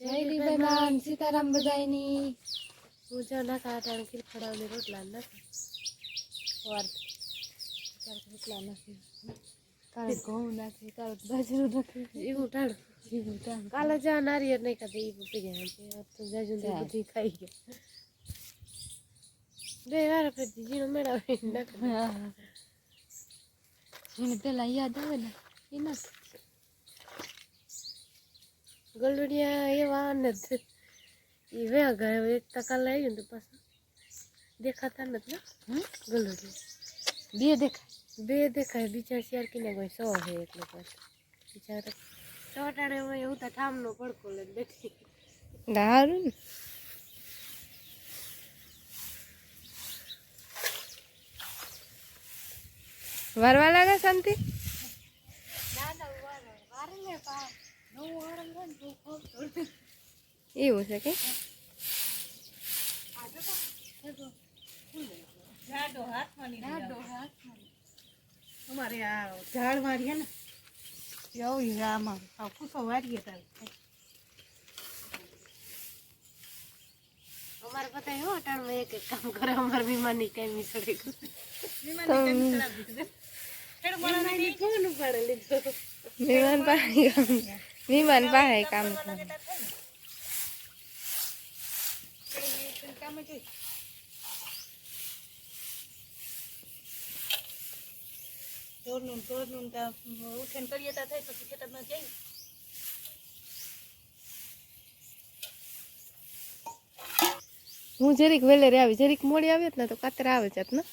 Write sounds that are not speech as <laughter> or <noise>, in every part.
જય લીલારામ સીતારામ બધાયની પૂજા ના કાઢાણ ખીર ખડાવને રોટલા ના વાર રોટલા નથી ઘઉં નાખી કારણ બાજરો નાખી એવું ટાળ એવું કાલે જા નારિયેળ નહીં ખાધી એ ગયા તો જાજુ બધી ખાઈ ગયા બે વાર પછી જીનો મેળાવી નાખી જેને પેલા યાદ આવે ને એ ગલુડિયા એવા નથી એ વ્યા ગયા એક ટકા લઈ ને તો પાછા દેખાતા નથી ને ગલુડિયા બે દેખાય બે દેખાય બીજા શિયાર કિને કોઈ સો છે એટલે પાછું બિચારા ચોટાડે હોય એવું તો ઠામનો પડકો લઈને બેઠી સારું ને વારવા લાગે શાંતિ એવું છે કે? અમારે આ ઝાડ વાળીએ ને એવું આમાં પૂછો વાળીએ તારે. અમારે પતા એવો અટાણમાં એક એક કામ કરે અમારે વિમાનની કઈ મીસળે વિમાન પાસે વિમાન પાસે કામ ચોરનું ને ચોરનું ને ત્યાં ઉઠીને કરીએ ત્યાં થાય પછી ખેતરમાં જઈ હું જરીક વેલે આવી જરીક મોડી આવી ને તો કાતરા આવે છે ને.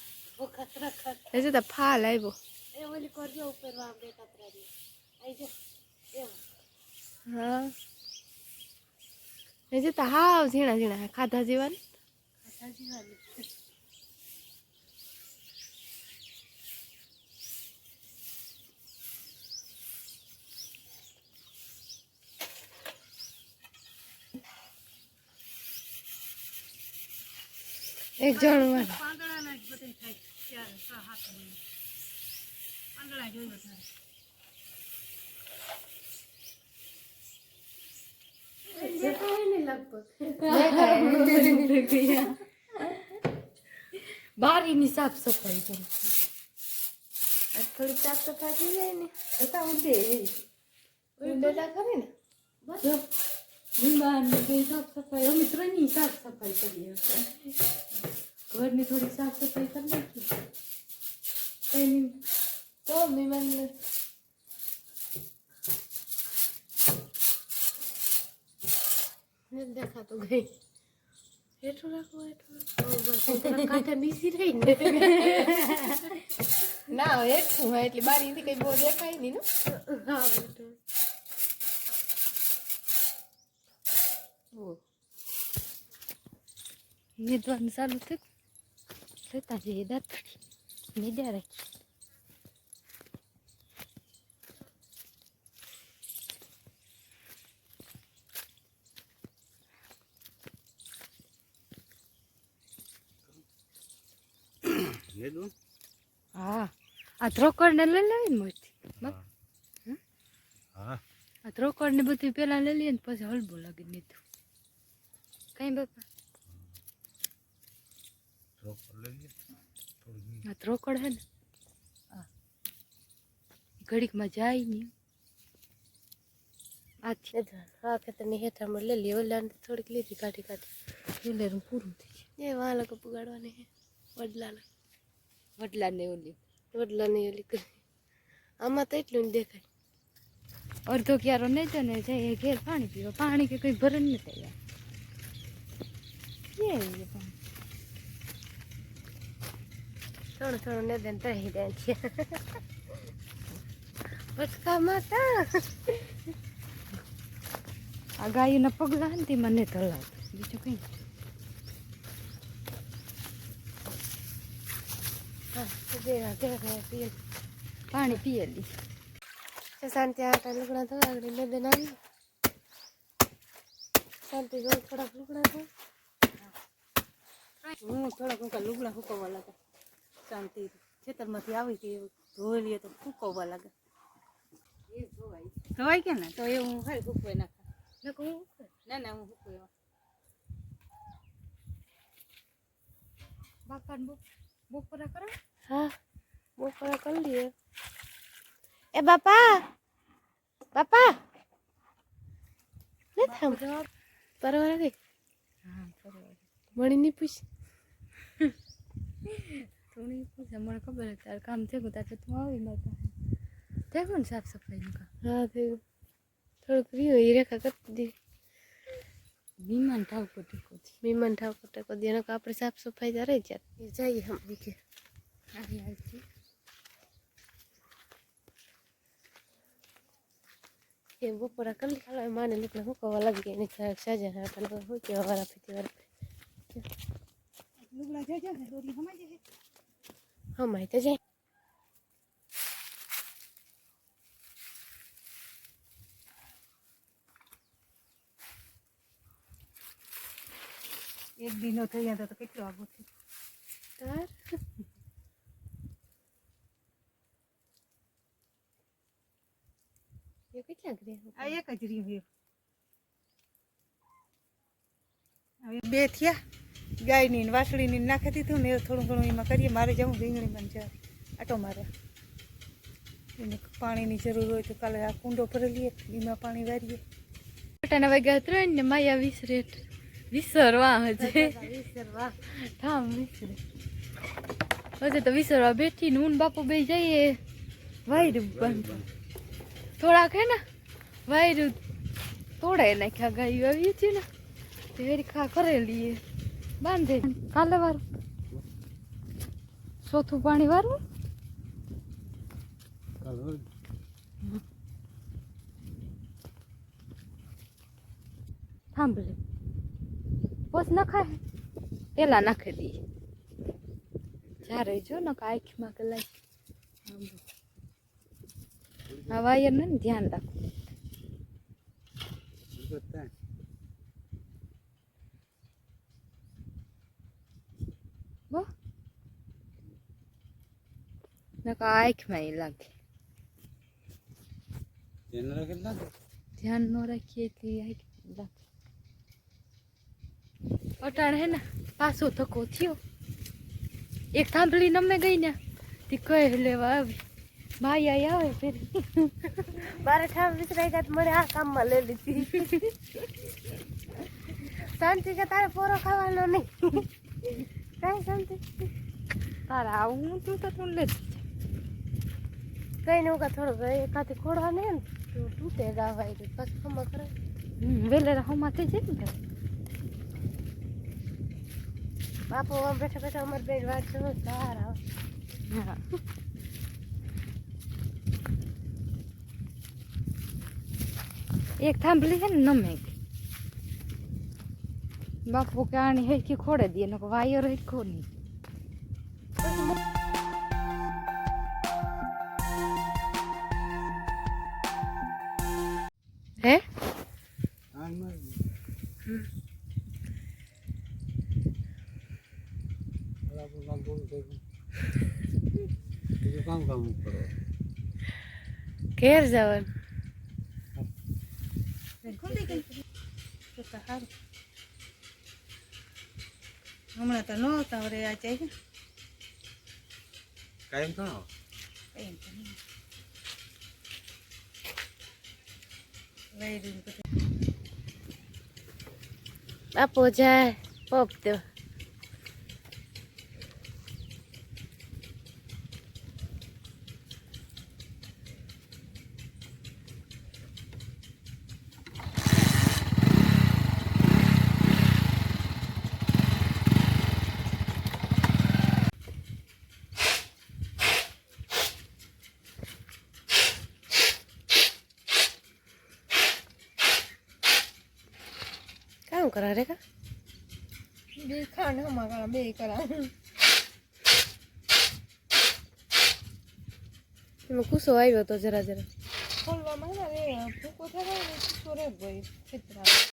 એ જતા તો ફાલ આવ્યો. એ ઓલી કરજો ઉપર આમ બે કચરા દે જો હા. એ તો હાવ ઝીણા ઝીણા ખાધા જેવા ને. ખાધા જીવાની એક જણ પાંદડાના જ બધે થાય ત્યારે છ હાથ પાંદડા જોયું તારે <laughs> <laughs> બારીની સાફ સફાઈ કરું થોડી સાફ સફાઈ થઈ જાય ને? જતા ઉડે ઉંડેલા ખરી ને? વિમાન બે સાફ સફાઈ અમે ત્રણની સાફ સફાઈ કરીએ ઘરની થોડી સાફ સફાઈ કરી નાખી. કઈ તો બીમારને દેખાતો ગઈ હેઠું રાખો. હેઠું કાંઠા નીસી રહી ને. <laughs> ના હેઠું હોય એટલે બારીથી કઈ બહુ દેખાય નહીં ને હા હેઠું નિદવાનું ચાલુ થયું. લેતા જઈએ દાંતડી નિદ્યા રાખી. લીધું હા. આ ધ્રોકડ ને લઈ લેવી ને મોટી હા. આ ધ્રોકડ ને બધું પેલા લઈ લઈએ ને પછી હલબો લાગી નીધું. કઈ બાપા? આ ધ્રોકડ હે ને? ઘડીકમાં જાય નહીં આથી. હા ખેતરની હેઠામાં લઈ લે ઓલા થોડીક લીધી કાઢી કાઢી. એટલે પૂરું થઈ જાય એ વાલા કપુ ગાડવાની હે વડલાના. વડલા ને ઓલી. વડલાની ઓલી કરી. આમાં તો એટલું દેખાય. અડધો ક્યારો નહીં તો ને જાય ઘેર પાણી પીવા. પાણી કે કઈ ભરણ ન થાય કે પાણી? થોડું થોડું ને દે દે છે. પચકા માતા. આ ગાયના પગલા હતી મને ને તલાવ. બીજું કઈ તો દેવા દેવા પીએ લી. પીએલી શાંતિ આટા લુગડા થવા આગળ નદન આવી શાંતિ જો થોડાક લુગડા ધો. હું થોડાક હું લુગડા સુકવવા લાગે. શાંતિ ખેતરમાંથી આવી હતી ધોઈ લઈએ તો સુકવવા લાગે. ધોવાય કે ને? તો એ હું ખાલી સુકવાઈ નાખા. હું ના ના હું સુકવાઈ બાપાને બપ બપોરા કરો? હા બપોરે કરી લઈએ એ બાપા બાપા. ને થામ પરવા દે હા બરોબર મણી ની પૂછ. થોડી પૂછે મને ખબર હતી તારે કામ થયું તારે તું આવી મારે થઈ ગયું ને સાફ સફાઈનું કામ? હા થયું થોડુંક રહ્યું એ રેખા કરતી દી વિમાન ઠાવ કોટી કોટી વિમાન ઠાવ કોટે દી એનો આપણે સાફ સફાઈ ત્યારે જ જઈએ હમ આવી એ બપોરા કરી લી હાલો માને લોકો હું કવા લાગી ગઈ એની સાજા હા તને હું કેવા વાળા ફીતી વાળા લુગડા જઈ જાય ને રોટલી સમાઈ જાય હા માહિતી તો જાય એક દિનો થઈ ગયા તો કેટલો આગો છે તાર એ કેટલા ગ્રે આ એક જ રહ્યું હવે બે થયા. ગાયની ને વાસળીની ને નાખી દીધું ને થોડું ઘણું એમાં કરીએ. મારે જવું રીંગણીમાં જા આટો મારે. એને પાણીની જરૂર હોય તો કાલે આ કુંડો ભરેલીએ એમાં પાણી વારીએ. પટાના વાગ્યા ત્રણ ને માયા વિસરે વિસરવા હજે. વિસરવા ઠામ વિસરે હજે તો વિસરવા બેઠી ને ઊન બાપુ બે જઈએ. વાયરું બંધ. થોડાક હે ને વાયરું તોડાઈ નાખ્યા ગાયું આવી હતી ને તે વેરી ખા કરેલી બાંધે કાલે વારું? ચોથું પાણી વારું. સાંભળે. પોસ નખાય. પેલા નાખી દઈએ. જ્યારે જો ને આંખમાં કલાક આ ને ધ્યાન રાખો બો નકા આંખમાં એ લાગે ધ્યાન ન રાખીએ એટલે આંખ લાગે અટાણ હે ને પાછો થકો થયો એક થાંભલી નમે ગઈ ને તે કહે લેવા આવી ભાઈ આઈ આવે ફેર. મારે ઠામ વિસરાઈ ગયા તો મને આ કામમાં લઈ લીધી. શાંતિ કે તારે પોરો ખાવાનો નહીં. કઈ શાંતિ તારા આવું તું તો તું લે કઈ ને થોડો ભાઈ એકાથી ખોડવા ને તો તૂટે ગાવાય તો પછી ખમા કરે વેલેરા હોમાં થઈ જાય ને બાપુ બેઠા બેઠા અમારે બેન વાત સારા હા. એક થાંભલી છે ને નમે બાપુ કે આની હેરખી ખોડે દે ને વાયર હેરખો નહીં. હે? કેર ઘેર જવાનું. તો તો સારું હમણાં તો નહોતા વરે આ જાય કાયમ તો કાયમ તો નહીં ને જાય પોપ દેવા કરા રે કા બે ખાને હમા કરા બે કરા એમાં કુસો આવ્યો હતો જરા જરા ખોલવામાં ભૂકો થયો ને કુસો રે